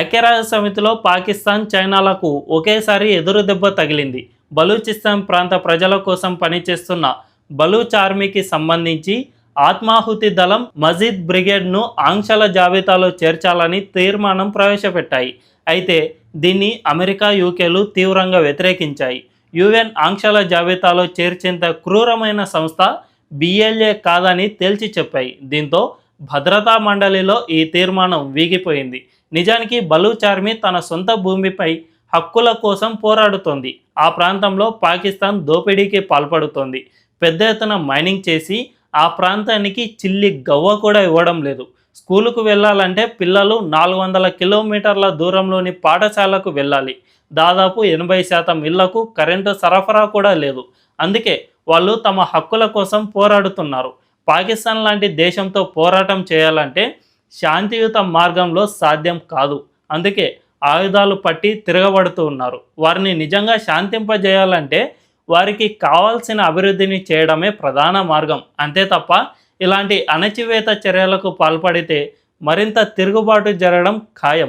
ఐక్యరాజ్య సమితిలో పాకిస్తాన్ చైనాలకు ఒకేసారి ఎదురు దెబ్బ తగిలింది. బలూచిస్తాన్ ప్రాంత ప్రజల కోసం పనిచేస్తున్న బలూచ్ ఆర్మీకి సంబంధించి ఆత్మాహుతి దళం మజీద్ బ్రిగేడ్ను ఆంక్షల జాబితాలో చేర్చాలని తీర్మానం ప్రవేశపెట్టాయి. అయితే దీన్ని అమెరికా యూకేలు తీవ్రంగా వ్యతిరేకించాయి. యుఎన్ ఆంక్షల జాబితాలో చేర్చేంత క్రూరమైన సంస్థ బిఎల్ఏ కాదని తేల్చి చెప్పాయి. దీంతో భద్రతా మండలిలో ఈ తీర్మానం వీగిపోయింది. నిజానికి బలూచ్ ఆర్మీ తన సొంత భూమిపై హక్కుల కోసం పోరాడుతోంది. ఆ ప్రాంతంలో పాకిస్తాన్ దోపిడీకి పాల్పడుతోంది. పెద్ద ఎత్తున మైనింగ్ చేసి ఆ ప్రాంతానికి చిల్లి గవ్వ కూడా ఇవ్వడం లేదు. స్కూలుకు వెళ్ళాలంటే పిల్లలు నాలుగు వందల కిలోమీటర్ల దూరంలోని పాఠశాలకు వెళ్ళాలి. దాదాపు ఎనభై శాతం ఇళ్ళకు కరెంటు సరఫరా కూడా లేదు. అందుకే వాళ్ళు తమ హక్కుల కోసం పోరాడుతున్నారు. పాకిస్తాన్ లాంటి దేశంతో పోరాటం చేయాలంటే శాంతియుత మార్గంలో సాధ్యం కాదు. అందుకే ఆయుధాలు పట్టి తిరగబడుతూ ఉన్నారు. వారిని నిజంగా శాంతింపజేయాలంటే వారికి కావాల్సిన అభివృద్ధిని చేయడమే ప్రధాన మార్గం. అంతే తప్ప ఇలాంటి అణచివేత చర్యలకు పాల్పడితే మరింత తిరుగుబాటు జరగడం ఖాయం.